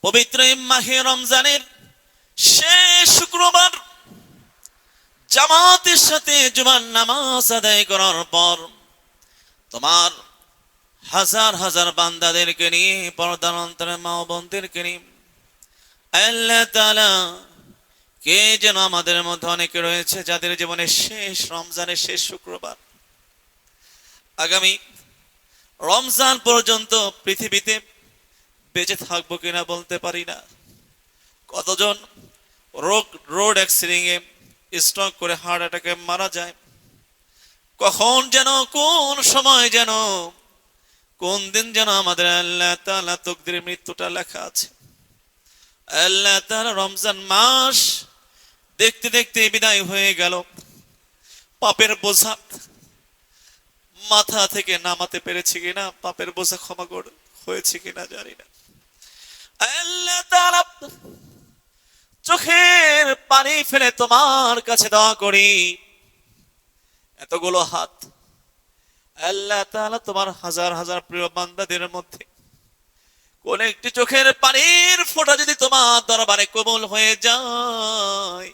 পবিত্র এই মাহে রমজানের শেষ শুক্রবার জামাতের সাথে জুমার নামাজ আদায় করার পর তোমার হাজার হাজার বান্দাদেরকে নিয়ে পর্দার মা বোনদেরকে নিয়ে আল্লাহ তাআলা কে যেন আমাদের মধ্যে অনেকে রয়েছে যাদের জীবনের শেষ রমজানের শেষ শুক্রবার। আগামী রমজান পর্যন্ত পৃথিবীতে বেঁচে থাকব কিনা বলতে পারি না। কতজন রোগ, রোড অ্যাক্সিডেন্টে স্ট্রোক করে হার্ট অ্যাটাকে মারা যায়? কখন যেন, কোন সময় যেন, কোন দিন যেন আমাদের আল্লাহ তাআলা তকদিরে মৃত্যুটা লেখা আছে। আল্লাহ তাআলা রমজান মাস দেখতে দেখতে বিদায় হয়ে গেল। পাপের বোঝা মাথা থেকে নামাতে পেরেছি কিনা, পাপের বোঝা ক্ষমা কর হয়েছে কিনা জানি না। চোখের পানি ফেলে তোমার কাছে দোয়া করি। এতগুলো হাত আল্লাহ তাআলা তোমার হাজার হাজার প্রিয় বান্দাদের মধ্যে। কোন একটি চোখের পানির ফোঁটা যদি তোমার দরবারে কবুল হয়ে যায়,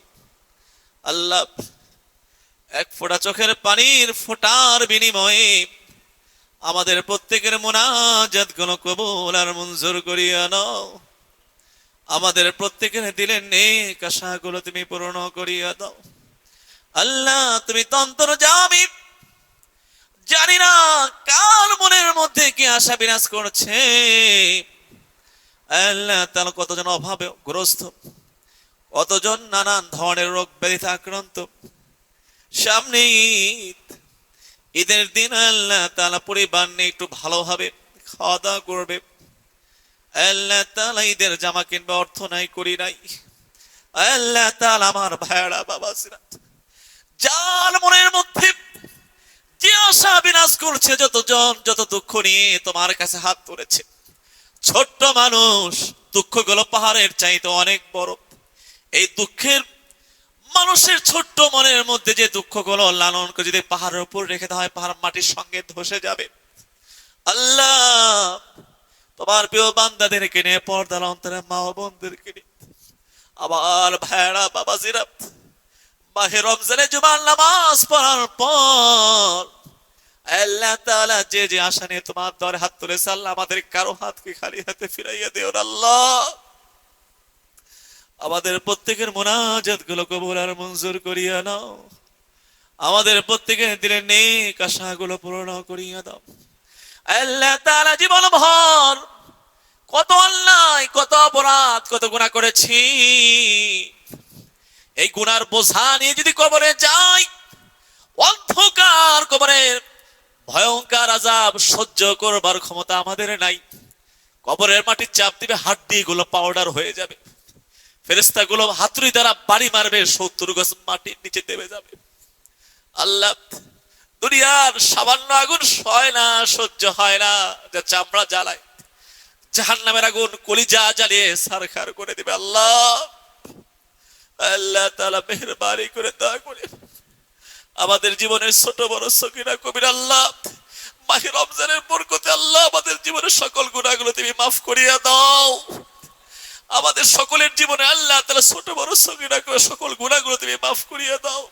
আল্লাহ এক ফোঁটা চোখের পানির ফোঁটার বিনিময়ে আমাদের প্রত্যেকের মোনাজাতগুলো কবুল আর মঞ্জুর করিয়া নাও। আমাদের প্রত্যেকের দিলের নেক আশাগুলো তুমি পূরণ করিয়া দাও। আল্লাহ, তুমি তন্তর জামি জানি না কার মনের মধ্যে কি আশা বিনাশ করছে। আল্লাহ তাহলে কতজন অভাবে গ্রস্ত কতজন নানান ধরনের রোগ ব্যাধিতে আক্রান্ত। সামনে ঈদ ঈদের দিন আল্লাহ তালা পরিবার নিয়ে একটু ভালোভাবে খাওয়া দাওয়া করবে। আল্লাহ তালা ঈদের জামা কিনবে, অর্থ নাই, করি নাই। আল্লাহ তালা আমার ভাইয়ারা, বাবা, সিরাত। যার মনের মধ্যে যে আশা বিনাশ করছে, যতজন, যত দুঃখ নিয়ে তোমার কাছে হাত তুলেছে। ছোট্ট মানুষ দুঃখ দুঃখগুলো পাহাড়ের চাইতে অনেক বড়। এই দুঃখের মানুষের ছোট্ট মনের মধ্যে যে দুঃখগুলো লালন করে যদি পাহাড়ের উপর রেখে দেওয়া হয়, পাহাড় মাটির সঙ্গে ধসে যাবে। আল্লাহ, তোমার প্রিয় বান্দাদেরকে নিয়ে, পর্দার অন্তরে মা বোনদেরকে নিয়ে, আবার ভাইরা বাবাজিরা, মাহে রমজানে জুমার নামাজ পড়ার পর আল্লাহ তাআলা যে যে আশা নিয়ে তোমার দরে হাত তুলেছে, আল্লাহ আমাদের কারও হাতকে খালি হাতে ফিরাইয়া দিও আল্লাহ। আমাদের প্রত্যেকের মোনাজাতগুলো কবুল আর মঞ্জুর করিয়া নাও। আমাদের প্রত্যেকের দিলের নেক আশাগুলো পূরণ করিয়া দাও। আল্লাহ তাআলা জীবন ভর কত অন্যায়, কত অপরাধ, কত গুনাহ করেছি। এই গুনার বোঝা নিয়ে যদি কবরে যাই, অন্ধকার কবরের ভয়ঙ্কর আজাব সহ্য করবার ক্ষমতা আমাদের নাই। কবরের মাটির চাপ দিবে হাড্ডি গুলো পাউডার হয়ে যাবে। ফেরেস্তা গুলো হাতুড়ি দ্বারা বাড়ি মারবে, সত্তর গছ মাটির নিচে দেবে যাবে। আল্লাহ, দুনিয়ার সামান্য আগুন সয় না, সহ্য হয় না, যা চামড়া জ্বালায়। জাহান নামের আগুন কলিজা জ্বালিয়ে সারখার করে দিবে আল্লাহ। আল্লাহ তালা করে দয়া করে আমাদের জীবনের ছোট বড় সকিনা কবির আল্লাহ, মাহি রমজানের বরকতে আল্লাহ আমাদের জীবনের সকল গুণাগুলো তুমি মাফ করিয়া দাও। আমাদের সকলের জীবনে আল্লাহ তালা ছোট বড় সকিনা করে সকল গুণাগুলো তুমি মাফ করিয়ে দাও।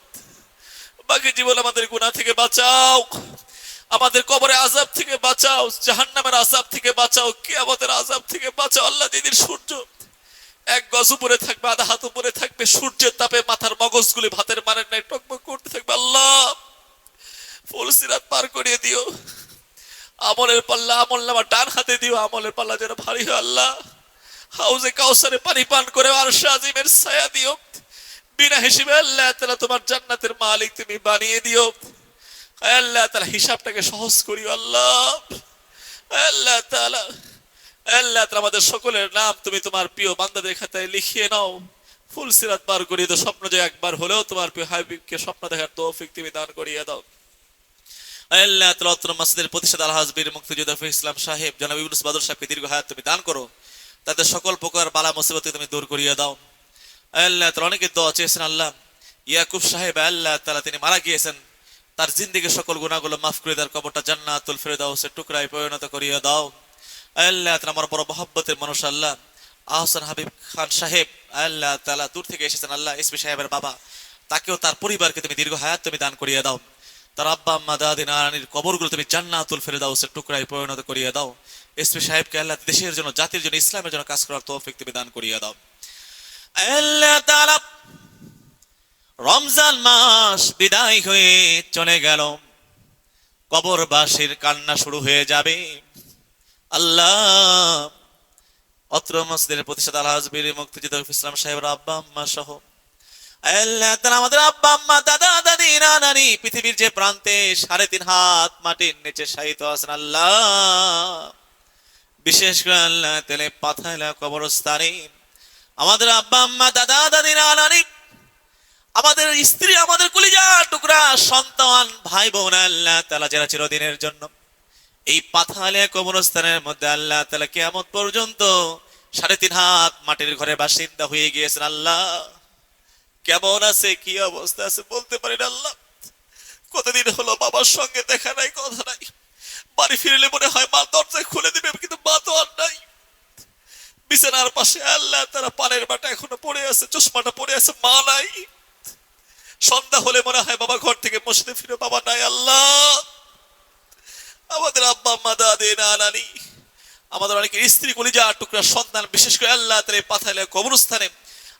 বাকি জীবন আমাদের গুণা থেকে বাঁচাও। আমাদের কবরে আজাব থেকে বাঁচাও, জাহান্নামের আজাব থেকে বাঁচাও কে আমাদের আজাব থেকে বাঁচাও। আল্লাহ দিদির সূর্য এক গজ উপরে থাকবে, আধা হাত উপরে থাকবে, সূর্যের তাপে মাথার মগজগুলি ভাতের মানের নাই টকবক করতে থাকবে আল্লাহ। ফুল সিরাত পার করিয়ে দিও। আমলের পাল্লা আমল নামা ডান হাতে দিও, আমলের পাল্লা যেন ভারী হয় আল্লাহ। হাউজে কাউসারে পানি পান করে আর ছায়া দিও। বিনা হিসেবে আল্লাহ তালা তোমার জান্নাতের মালিক তুমি বানিয়ে দিও। আল্লাহ তালা হিসাবটাকে সহজ করিও আল্লাহ। আল্লাহ তালা আল্লাহ তাআলা আমাদের সকলের নাম তুমি তোমার প্রিয় বান্দাদের খাতায় লিখিয়ে নাও। ফুল সিরাত পার করিয়ে দাও, স্বপ্ন যে একবার হলেও তোমার প্রিয় হাবিবকে স্বপ্ন দেখার তৌফিক তুমি দান করিয়ে দাও। আল্লাহ তাআলা অত্র মাসজিদের প্রতিষ্ঠাতা আলহাজ বীর মুক্তিযোদ্ধা ইসলাম সাহেব, জনাব ইউনুস বাদর সাহেবকে দীর্ঘ হায়াত তুমি দান করো। তাদের সকল প্রকার বালা মুসিবত তুমি দূর করিয়ে দাও। আল্লাহ তাআলা অনেকে দোয়া চেয়েছেন, আল্লাহ, ইয়াকুব সাহেব, আল্লাহ তালা তিনি মারা গিয়েছেন। তার জিন্দিগির সকল গুণাগুলো মাফ করে তার কবরটা জান্নাতুল ফেরদাউসের টুকরায় পরিণত করিয়ে দাও। আল্লাহ তাআলা আমার বড় মহব্বতের মানুষ, আল্লাহ, আহসান হাবিব খান সাহেব, আল্লাহ তালা দূর থেকে এসেছেন, আল্লাহ এসপি সাহেবের বাবা। তাকেও তার পরিবারকে তুমি দীর্ঘ হায়াত তুমি দান করিয়ে দাও। তার আব্বা আম্মা দাদি নারানির কবরগুলো তুমি জান্নাতুল সে টুকরায় পরিণত করিয়ে দাও। এসপি সাহেবকে আল্লাহ দেশের জন্য, জাতির জন্য, ইসলামের জন্য কাজ করার তৌফিক তুমি দান করিয়ে দাও। রমজান মাস বিদায় হয়ে চলে গেল। কবরবাসীর কান্না শুরু হয়ে যাবে। আল্লাহ অত্র মসজিদের প্রতিষ্ঠাতা আলহাজবির মুক্তিযুদ্ধ ইসলাম সাহেবের আব্বা আম্মা সহ। আমাদের আব্বা আম্মা দাদা নানি পৃথিবীর যে প্রান্তে সাড়ে তিন হাত মাটির নিচে শায়িত আছেন আল্লাহ। বিশেষ করে আল্লাহ তেলে কবরস্থানে। আমাদের আব্বা, আম্মা, দাদা নানি, আমাদের স্ত্রী, আমাদের কলিজা, টুকরা, সন্তান ভাই বোন আল্লাহ তালা যারা চিরদিনের জন্য এই পাথালিয়া কবরস্থানের মধ্যে আল্লাহ তালা কেমন পর্যন্ত সাড়ে তিন হাত মাটির ঘরে বাসিন্দা হয়ে গিয়েছেন আল্লাহ। কেমন আছে, কি অবস্থা আছে বলতে পারি না, আল্লাহ। কতদিন হলো বাবার সঙ্গে দেখা নাই, কথা নাই। বাড়ি ফিরলে মনে হয় মা দরজা খুলে দিবে, কিন্তু মা তো আর নাই। বিছানার পাশে আল্লাহ তারা পানের বাটা এখনও পড়ে আছে, চশমাটা পড়ে আছে, মা নাই। সন্ধ্যা হলে মনে হয় বাবা ঘর থেকে মসজিদে ফিরে বাবা নাই, আল্লাহ। আমাদের আব্বা, আম্মা, দাদে না নানি আমাদের অনেকের স্ত্রী কলিজা টুকরা সন্তান, বিশেষ করে আল্লাহ তালে পাথাইলে কবরস্থানে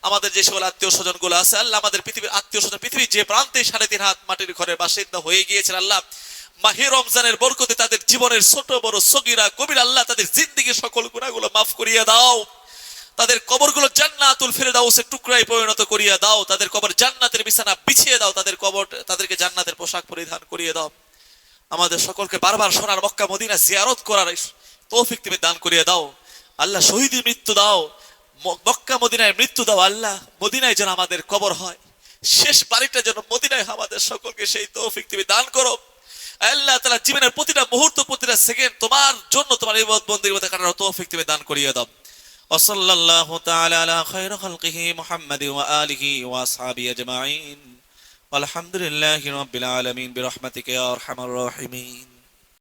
আমাদের যে সকল আত্মীয় স্বজনগুলো আছে, আল্লাহ আমাদের পৃথিবীর আত্মীয় স্বজন, পৃথিবীর যে প্রান্তে সাড়ে তিন হাত মাটির ঘরের বাসিন্দা হয়ে গিয়েছেন, আল্লাহ। মাহে রমজানের বরকতে তাদের জীবনের ছোট, বড় সগিরা কবির আল্লাহ তাদের জিন্দিগির সকল গুণাগুলো মাফ করিয়ে দাও। তাদের কবরগুলো জান্নাতুল ফিরে দাও সে টুকরায় পরিণত করিয়া দাও। তাদের কবর জান্নাতের বিছানা বিছিয়ে দাও। তাদের কবর, তাদেরকে জান্নাতের পোশাক পরিধান করিয়ে দাও। আমাদের সকলকে বারবার সোনার মক্কা মদিনা জিয়ারত করার তৌফিক তুমি দান করিয়ে দাও। আল্লাহ শহীদের মৃত্যু দাও। মক্কা মদিনায় মৃত্যু দাও আল্লাহ মদিনায় যেন আমাদের কবর হয় শেষ বাড়িটা যেন মদিনায় আমাদের সকলকে সেই তৌফিক তুমি দান করো আল্লাহ তালা জীবনের প্রতিটা মুহূর্ত প্রতিটা সেকেন্ড তোমার জন্য তোমার এই বন্দির মধ্যে কাটানোর তৌফিক তুমি দান করিয়ে দাও وصلى الله تعالى على خير خلقه محمد وآله وأصحابه أجمعين والحمد لله رب العالمين برحمتك يا أرحم الراحمين